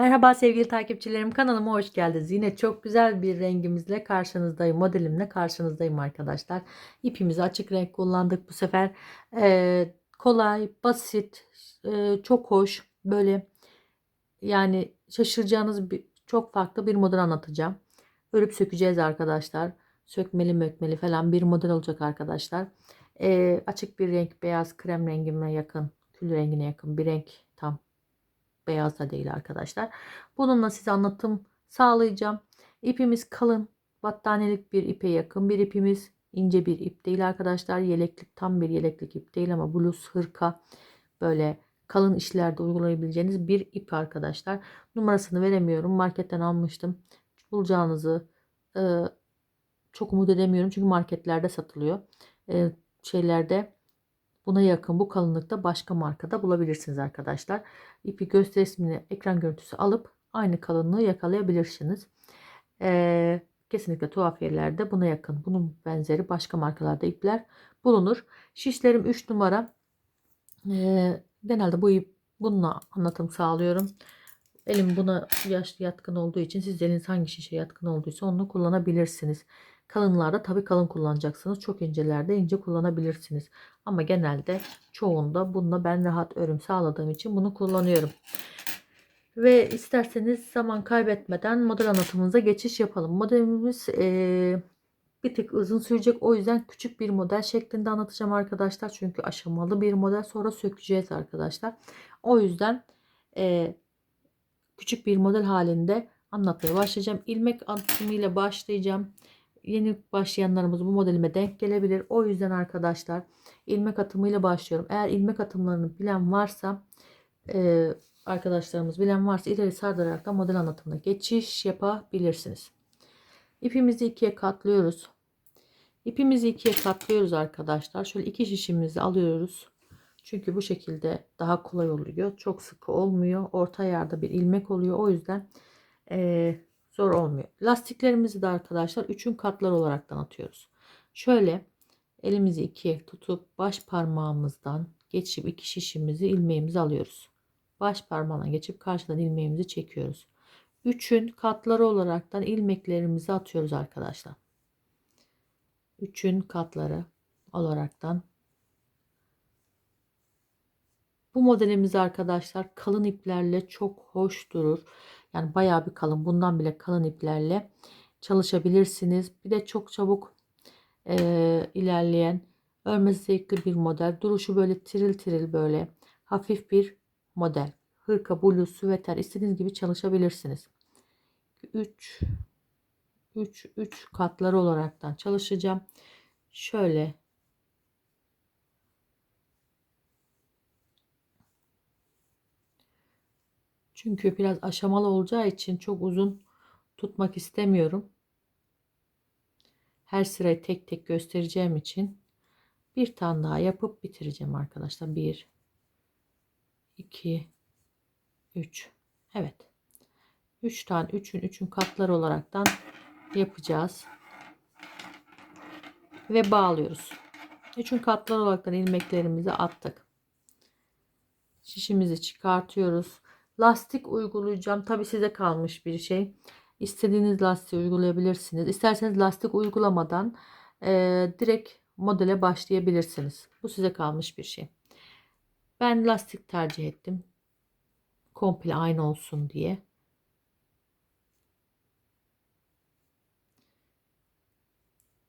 Merhaba sevgili takipçilerim kanalıma hoş geldiniz. Yine çok güzel bir rengimizle karşınızdayım. Modelimle karşınızdayım arkadaşlar. İpimizi açık renk kullandık bu sefer. Ee, kolay, basit, e, çok hoş. Böyle yani şaşıracağınız bir, çok farklı bir model anlatacağım. Örüp sökeceğiz arkadaşlar. Sökmeli mökmeli falan bir model olacak arkadaşlar. Ee, açık bir renk beyaz krem rengime yakın. Kül rengine yakın bir renk beyaz da değil arkadaşlar. Bununla size anlatım sağlayacağım. İpimiz kalın battaniyelik bir ipe yakın bir ipimiz ince bir ip değil arkadaşlar. Yeleklik tam bir yeleklik ip değil ama bluz hırka böyle kalın işlerde uygulayabileceğiniz bir ip arkadaşlar. Numarasını veremiyorum. Marketten almıştım. Bulacağınızı e, çok umut edemiyorum. Çünkü marketlerde satılıyor. E, şeylerde Buna yakın bu kalınlıkta başka markada bulabilirsiniz arkadaşlar. İpi göster resmini ekran görüntüsü alıp aynı kalınlığı yakalayabilirsiniz. Ee, kesinlikle tuhaf yerlerde buna yakın. Bunun benzeri başka markalarda ipler bulunur. Şişlerim 3 numara. Ee, genelde bu ip bununla anlatım sağlıyorum. Elim buna yaşlı yatkın olduğu için siz eliniz hangi şişe yatkın olduysa onu kullanabilirsiniz. Kalınlarda tabii kalın kullanacaksınız. Çok incelerde ince kullanabilirsiniz. Ama genelde çoğunda bununla ben rahat örüm sağladığım için bunu kullanıyorum. Ve isterseniz zaman kaybetmeden model anlatımımıza geçiş yapalım. Modelimiz ee, bir tık uzun sürecek. O yüzden küçük bir model şeklinde anlatacağım arkadaşlar. Çünkü aşamalı bir model sonra sökeceğiz arkadaşlar. O yüzden e, küçük bir model halinde anlatmaya başlayacağım. İlmek atımıyla başlayacağım. Yeni başlayanlarımız bu modelime denk gelebilir. O yüzden arkadaşlar ilmek atımıyla başlıyorum. Eğer ilmek atımlarını bilen varsa e, arkadaşlarımız bilen varsa ileri sardırarak da model anlatımına geçiş yapabilirsiniz. İpimizi ikiye katlıyoruz. İpimizi ikiye katlıyoruz arkadaşlar. Şöyle iki şişimizi alıyoruz. Çünkü bu şekilde daha kolay oluyor. Çok sıkı olmuyor. Orta yerde bir ilmek oluyor. O yüzden e, zor olmuyor. Lastiklerimizi de arkadaşlar üçün katlar olaraktan atıyoruz. Şöyle elimizi ikiye tutup baş parmağımızdan geçip iki şişimizi ilmeğimizi alıyoruz. Baş parmağına geçip karşıdan ilmeğimizi çekiyoruz. Üçün katları olaraktan ilmeklerimizi atıyoruz arkadaşlar. Üçün katları olaraktan bu modelimiz arkadaşlar kalın iplerle çok hoş durur. Yani bayağı bir kalın. Bundan bile kalın iplerle çalışabilirsiniz. Bir de çok çabuk e, ilerleyen örmesi zevkli bir model. Duruşu böyle tiril tiril böyle hafif bir model. Hırka, bluz, süveter istediğiniz gibi çalışabilirsiniz. 3 3 3 katları olaraktan çalışacağım. Şöyle Çünkü biraz aşamalı olacağı için çok uzun tutmak istemiyorum. Her sırayı tek tek göstereceğim için bir tane daha yapıp bitireceğim arkadaşlar. 1 2 3 Evet. 3 tane 3'ün 3'ün katları olaraktan yapacağız. Ve bağlıyoruz. 3'ün katları olaraktan ilmeklerimizi attık. Şişimizi çıkartıyoruz lastik uygulayacağım. Tabi size kalmış bir şey. İstediğiniz lastiği uygulayabilirsiniz. İsterseniz lastik uygulamadan e, direkt modele başlayabilirsiniz. Bu size kalmış bir şey. Ben lastik tercih ettim. Komple aynı olsun diye.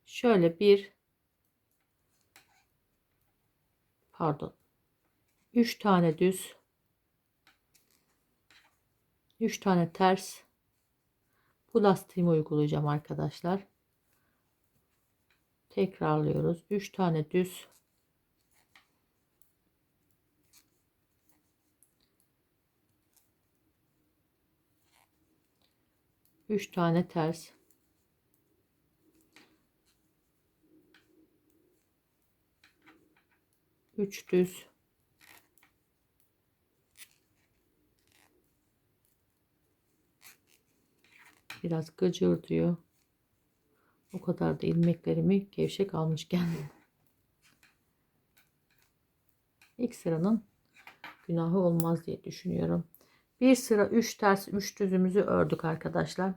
Şöyle bir pardon 3 tane düz 3 tane ters bu lastiğimi uygulayacağım arkadaşlar. Tekrarlıyoruz. 3 tane düz Üç tane ters. Üç düz. Biraz gıcır diyor. O kadar da ilmeklerimi gevşek almışken. İlk sıranın günahı olmaz diye düşünüyorum. Bir sıra 3 ters 3 düzümüzü ördük arkadaşlar.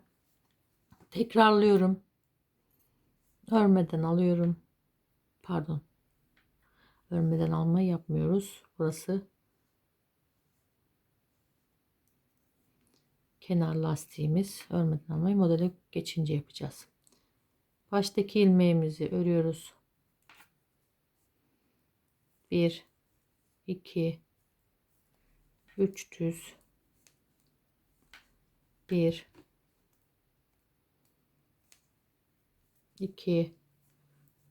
Tekrarlıyorum. Örmeden alıyorum. Pardon. Örmeden almayı yapmıyoruz. Burası kenar lastiğimiz. Örmeden almayı modele geçince yapacağız. Baştaki ilmeğimizi örüyoruz. 1 2 3 düz 1 2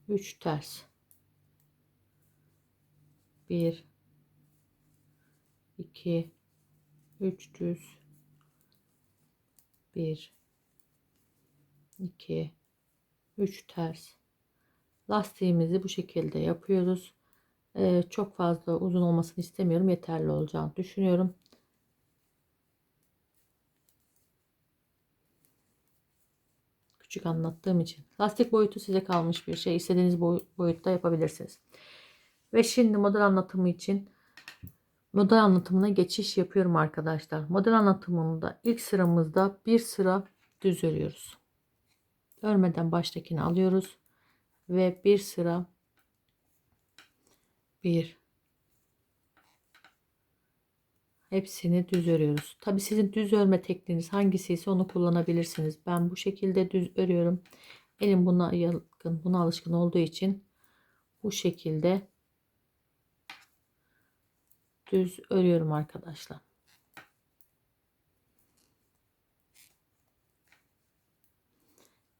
3 ters 1 2 3 düz 1 2 3 ters. Lastiğimizi bu şekilde yapıyoruz. Ee, çok fazla uzun olmasını istemiyorum. Yeterli olacağını düşünüyorum. Küçük anlattığım için. Lastik boyutu size kalmış bir şey. İstediğiniz boy- boyutta yapabilirsiniz. Ve şimdi model anlatımı için model anlatımına geçiş yapıyorum arkadaşlar model anlatımında ilk sıramızda bir sıra düz örüyoruz örmeden baştakini alıyoruz ve bir sıra bir hepsini düz örüyoruz. Tabi sizin düz örme tekniğiniz hangisi ise onu kullanabilirsiniz. Ben bu şekilde düz örüyorum. Elim buna yakın, buna alışkın olduğu için bu şekilde düz örüyorum arkadaşlar.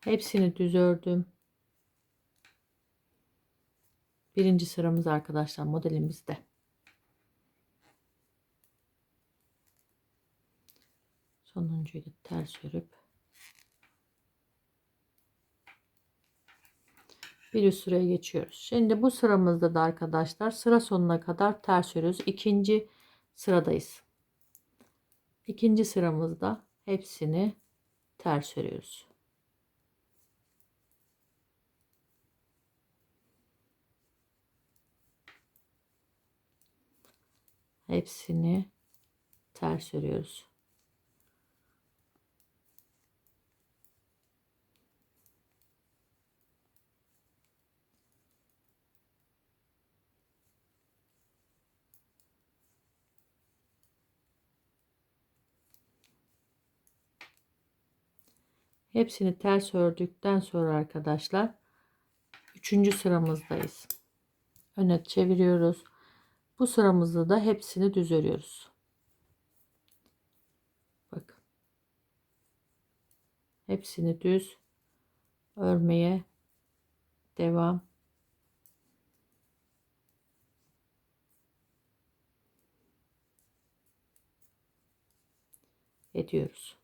Hepsini düz ördüm. Birinci sıramız arkadaşlar modelimizde. Sonuncuyu da ters örüp bir üst sıraya geçiyoruz. Şimdi bu sıramızda da arkadaşlar sıra sonuna kadar ters örüyoruz. İkinci sıradayız. İkinci sıramızda hepsini ters örüyoruz. hepsini ters örüyoruz. Hepsini ters ördükten sonra arkadaşlar 3. sıramızdayız. Öne çeviriyoruz. Bu sıramızda da hepsini düz örüyoruz. Bakın. Hepsini düz örmeye devam ediyoruz.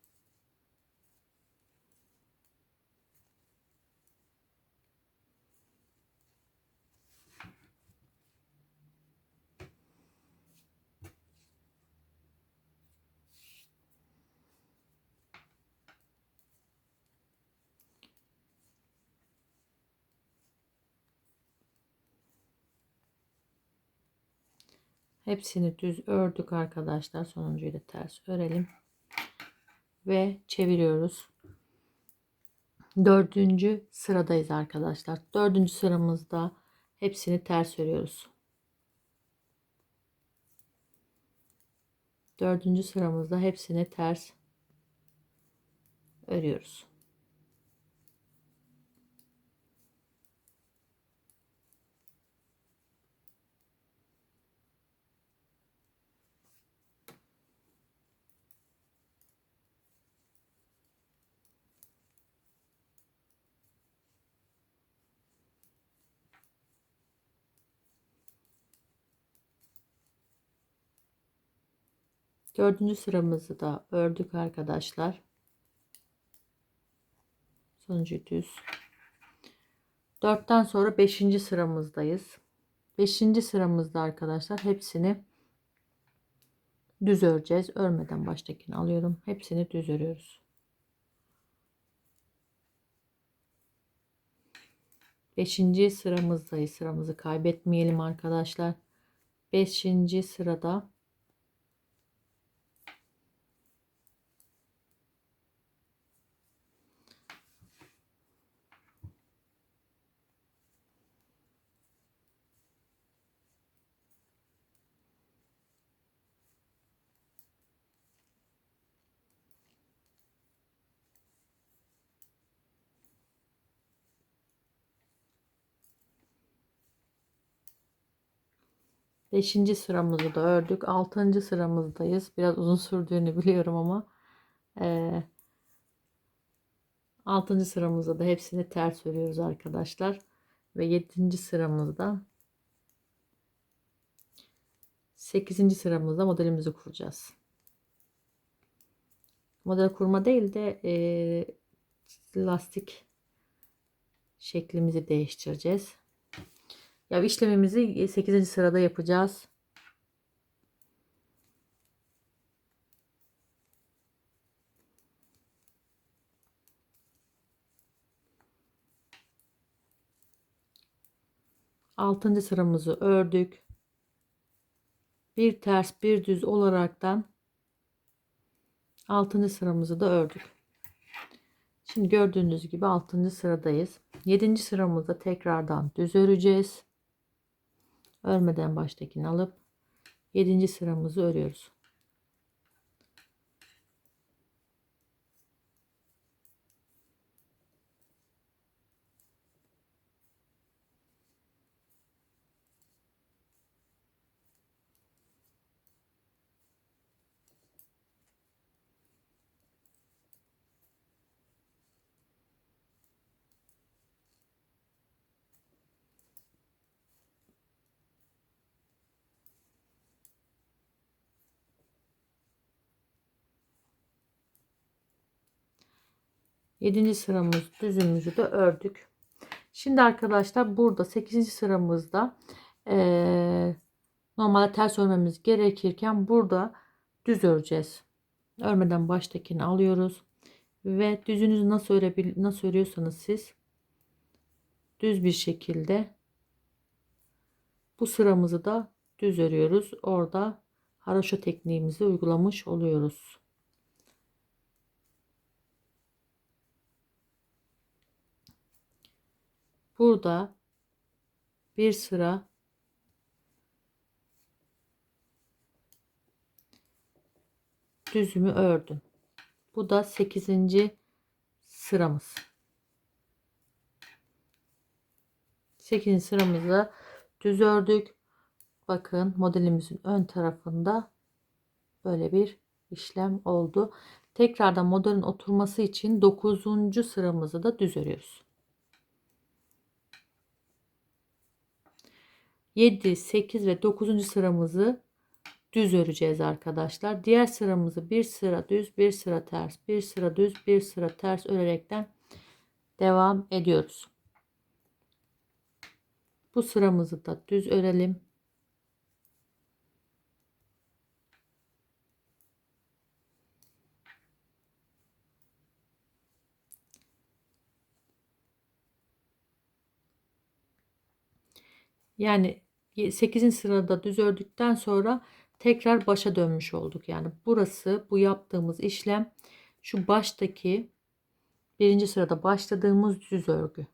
Hepsini düz ördük arkadaşlar. Sonuncuyu da ters örelim. Ve çeviriyoruz. Dördüncü sıradayız arkadaşlar. Dördüncü sıramızda hepsini ters örüyoruz. Dördüncü sıramızda hepsini ters örüyoruz. Dördüncü sıramızı da ördük arkadaşlar. Sonuncu düz. Dörtten sonra beşinci sıramızdayız. Beşinci sıramızda arkadaşlar hepsini düz öreceğiz. Örmeden baştakini alıyorum. Hepsini düz örüyoruz. Beşinci sıramızdayız. Sıramızı kaybetmeyelim arkadaşlar. Beşinci sırada Beşinci sıramızı da ördük. Altıncı sıramızdayız. Biraz uzun sürdüğünü biliyorum ama eee altıncı sıramızda da hepsini ters örüyoruz arkadaşlar. Ve yedinci sıramızda sekizinci sıramızda modelimizi kuracağız. Model kurma değil de eee, lastik şeklimizi değiştireceğiz. Ya işlemimizi 8. sırada yapacağız. Altıncı sıramızı ördük. Bir ters bir düz olaraktan altıncı sıramızı da ördük. Şimdi gördüğünüz gibi 6. sıradayız. 7. sıramızda tekrardan düz öreceğiz. Örmeden baştakini alıp 7. sıramızı örüyoruz. Yedinci sıramız düzümüzü de ördük. Şimdi arkadaşlar burada 8. sıramızda eee normalde ters örmemiz gerekirken burada düz öreceğiz. Örmeden baştakini alıyoruz ve düzünüzü nasıl örebil nasıl örüyorsanız siz düz bir şekilde bu sıramızı da düz örüyoruz. Orada haroşa tekniğimizi uygulamış oluyoruz. Burada bir sıra düzümü ördüm. Bu da 8. sıramız. 8. sıramızda düz ördük. Bakın modelimizin ön tarafında böyle bir işlem oldu. Tekrardan modelin oturması için 9. sıramızı da düz örüyoruz. 7, 8 ve 9. sıramızı düz öreceğiz arkadaşlar. Diğer sıramızı bir sıra düz, bir sıra ters, bir sıra düz, bir sıra ters örerekten devam ediyoruz. Bu sıramızı da düz örelim. Yani 8. sırada düz ördükten sonra tekrar başa dönmüş olduk. Yani burası bu yaptığımız işlem şu baştaki birinci sırada başladığımız düz örgü.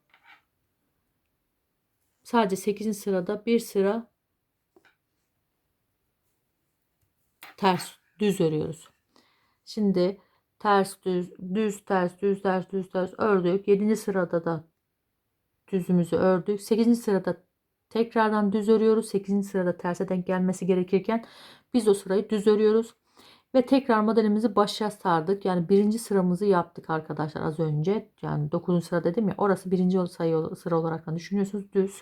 Sadece 8. sırada bir sıra ters düz örüyoruz. Şimdi ters düz düz ters düz ters düz ters ördük. 7. sırada da düzümüzü ördük. 8. sırada Tekrardan düz örüyoruz. 8. sırada terse denk gelmesi gerekirken biz o sırayı düz örüyoruz. Ve tekrar modelimizi başa sardık. Yani birinci sıramızı yaptık arkadaşlar az önce. Yani 9. sıra dedim ya orası birinci sayı sıra olarak düşünüyorsunuz düz.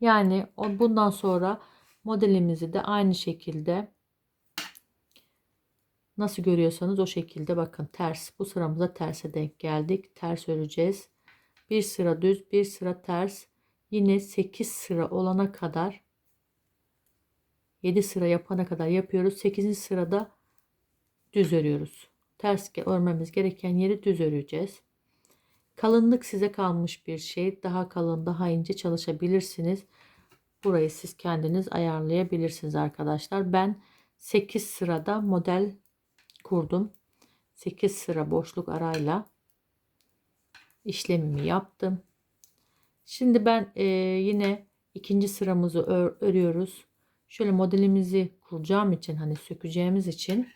Yani bundan sonra modelimizi de aynı şekilde nasıl görüyorsanız o şekilde bakın ters. Bu sıramıza terse denk geldik. Ters öreceğiz. Bir sıra düz bir sıra ters yine 8 sıra olana kadar 7 sıra yapana kadar yapıyoruz. 8. sırada düz örüyoruz. Ters örmemiz gereken yeri düz öreceğiz. Kalınlık size kalmış bir şey. Daha kalın, daha ince çalışabilirsiniz. Burayı siz kendiniz ayarlayabilirsiniz arkadaşlar. Ben 8 sırada model kurdum. 8 sıra boşluk arayla işlemimi yaptım. Şimdi ben e, yine ikinci sıramızı ör, örüyoruz. Şöyle modelimizi kuracağım için hani sökeceğimiz için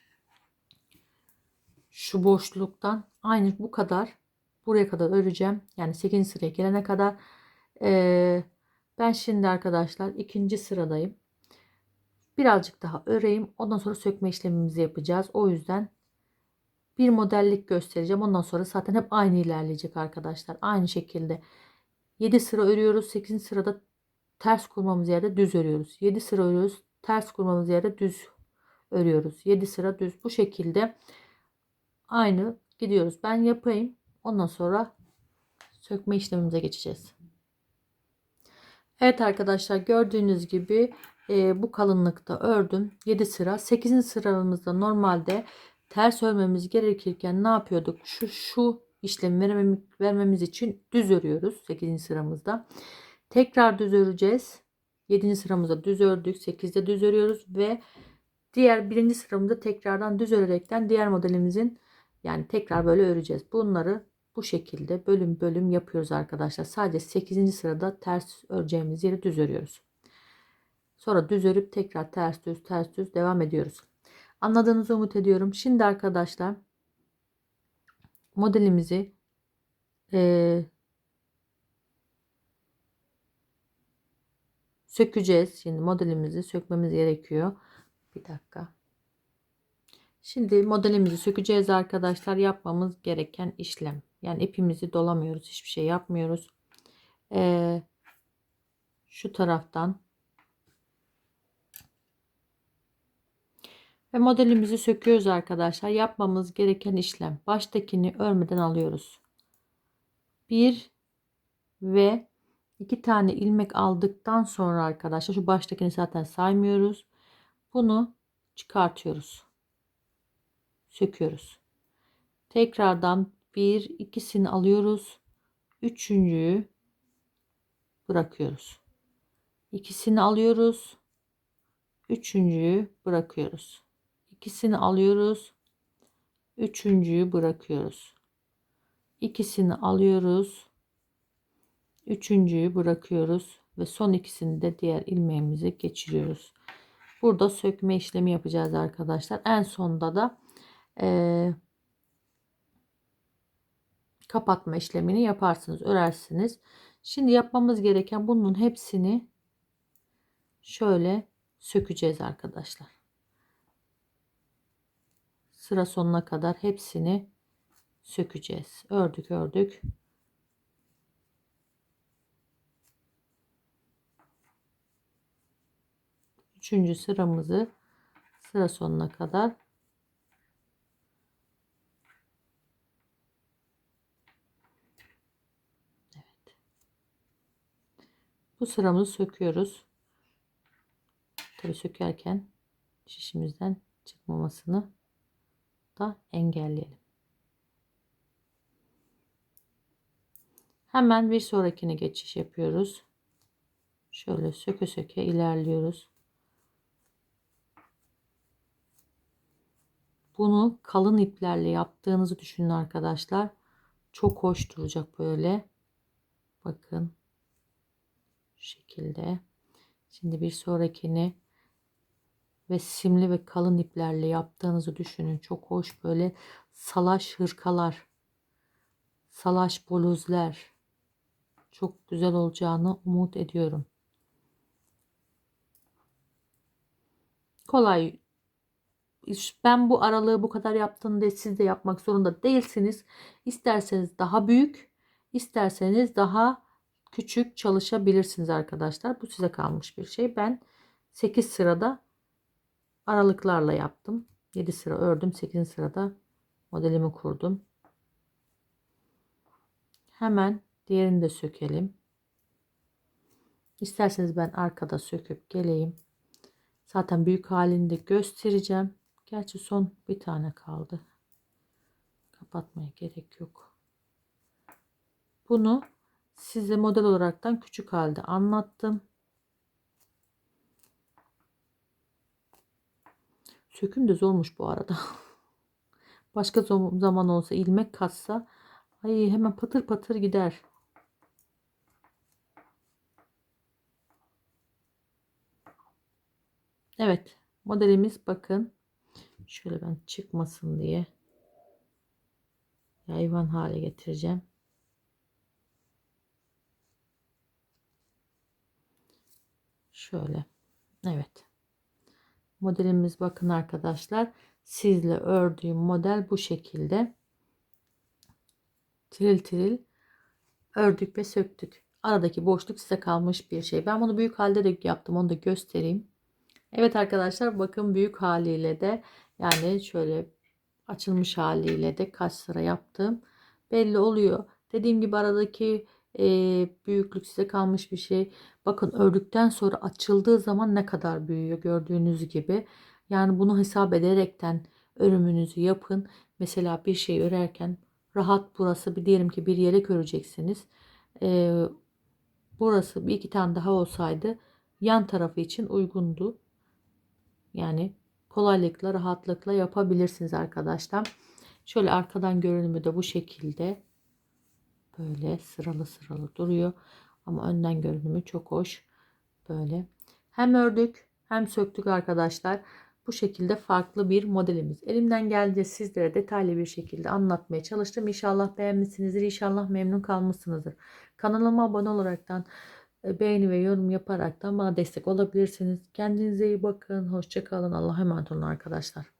şu boşluktan aynı bu kadar buraya kadar öreceğim. Yani 8. sıraya gelene kadar. E, ben şimdi arkadaşlar ikinci sıradayım. Birazcık daha öreyim. Ondan sonra sökme işlemimizi yapacağız. O yüzden bir modellik göstereceğim. Ondan sonra zaten hep aynı ilerleyecek arkadaşlar. Aynı şekilde 7 sıra örüyoruz. 8. sırada ters kurmamız yerde düz örüyoruz. 7 sıra örüyoruz. Ters kurmamız yerde düz örüyoruz. 7 sıra düz. Bu şekilde aynı gidiyoruz. Ben yapayım. Ondan sonra sökme işlemimize geçeceğiz. Evet arkadaşlar gördüğünüz gibi e, bu kalınlıkta ördüm. 7 sıra. 8. sıramızda normalde ters örmemiz gerekirken ne yapıyorduk? Şu şu vermem, vermemiz için düz örüyoruz 8. sıramızda. Tekrar düz öreceğiz. 7. sıramızda düz ördük. 8'de düz örüyoruz ve diğer birinci sıramızda tekrardan düz örerekten diğer modelimizin yani tekrar böyle öreceğiz. Bunları bu şekilde bölüm bölüm yapıyoruz arkadaşlar. Sadece 8. sırada ters öreceğimiz yeri düz örüyoruz. Sonra düz örüp tekrar ters düz ters düz devam ediyoruz. Anladığınızı umut ediyorum. Şimdi arkadaşlar modelimizi e, sökeceğiz. Şimdi modelimizi sökmemiz gerekiyor. Bir dakika. Şimdi modelimizi sökeceğiz arkadaşlar. Yapmamız gereken işlem. Yani ipimizi dolamıyoruz. Hiçbir şey yapmıyoruz. Ee, şu taraftan ve modelimizi söküyoruz arkadaşlar. Yapmamız gereken işlem. Baştakini örmeden alıyoruz. Bir ve iki tane ilmek aldıktan sonra arkadaşlar şu baştakini zaten saymıyoruz. Bunu çıkartıyoruz. Söküyoruz. Tekrardan bir ikisini alıyoruz. Üçüncüyü bırakıyoruz. İkisini alıyoruz. Üçüncüyü bırakıyoruz. İkisini alıyoruz. Üçüncüyü bırakıyoruz. İkisini alıyoruz. Üçüncüyü bırakıyoruz ve son ikisini de diğer ilmeğimize geçiriyoruz. Burada sökme işlemi yapacağız arkadaşlar. En sonda da e, kapatma işlemini yaparsınız, örersiniz. Şimdi yapmamız gereken bunun hepsini şöyle sökeceğiz arkadaşlar. Sıra sonuna kadar hepsini sökeceğiz. Ördük ördük. Üçüncü sıramızı sıra sonuna kadar Evet. Bu sıramızı söküyoruz. Tabi sökerken şişimizden çıkmamasını da engelleyelim. Hemen bir sonrakine geçiş yapıyoruz. Şöyle söke söke ilerliyoruz. Bunu kalın iplerle yaptığınızı düşünün arkadaşlar. Çok hoş duracak böyle. Bakın. Şu şekilde. Şimdi bir sonrakini ve simli ve kalın iplerle yaptığınızı düşünün. Çok hoş böyle salaş hırkalar, salaş bluzlar çok güzel olacağını umut ediyorum. Kolay. Ben bu aralığı bu kadar yaptım diye siz de yapmak zorunda değilsiniz. İsterseniz daha büyük, isterseniz daha küçük çalışabilirsiniz arkadaşlar. Bu size kalmış bir şey. Ben 8 sırada aralıklarla yaptım. 7 sıra ördüm. 8. sırada modelimi kurdum. Hemen diğerini de sökelim. İsterseniz ben arkada söküp geleyim. Zaten büyük halini de göstereceğim. Gerçi son bir tane kaldı. Kapatmaya gerek yok. Bunu size model olaraktan küçük halde anlattım. Söküm de zormuş bu arada. Başka zaman olsa ilmek katsa ay hemen patır patır gider. Evet modelimiz bakın şöyle ben çıkmasın diye hayvan hale getireceğim. Şöyle. Evet. Modelimiz bakın arkadaşlar. Sizle ördüğüm model bu şekilde. Tiril tiril ördük ve söktük. Aradaki boşluk size kalmış bir şey. Ben bunu büyük halde de yaptım. Onu da göstereyim. Evet arkadaşlar bakın büyük haliyle de yani şöyle açılmış haliyle de kaç sıra yaptım belli oluyor. Dediğim gibi aradaki e, büyüklük size kalmış bir şey. Bakın ördükten sonra açıldığı zaman ne kadar büyüyor gördüğünüz gibi. Yani bunu hesap ederekten örümünüzü yapın. Mesela bir şey örerken rahat burası bir diyelim ki bir yelek öreceksiniz. E, burası bir iki tane daha olsaydı yan tarafı için uygundu. Yani kolaylıkla rahatlıkla yapabilirsiniz arkadaşlar. Şöyle arkadan görünümü de bu şekilde böyle sıralı sıralı duruyor. Ama önden görünümü çok hoş. Böyle hem ördük hem söktük arkadaşlar. Bu şekilde farklı bir modelimiz. Elimden geldiğince sizlere detaylı bir şekilde anlatmaya çalıştım. İnşallah beğenmişsinizdir. İnşallah memnun kalmışsınızdır. Kanalıma abone olaraktan e, beğeni ve yorum yaparaktan bana destek olabilirsiniz. Kendinize iyi bakın. Hoşçakalın. Allah'a emanet olun arkadaşlar.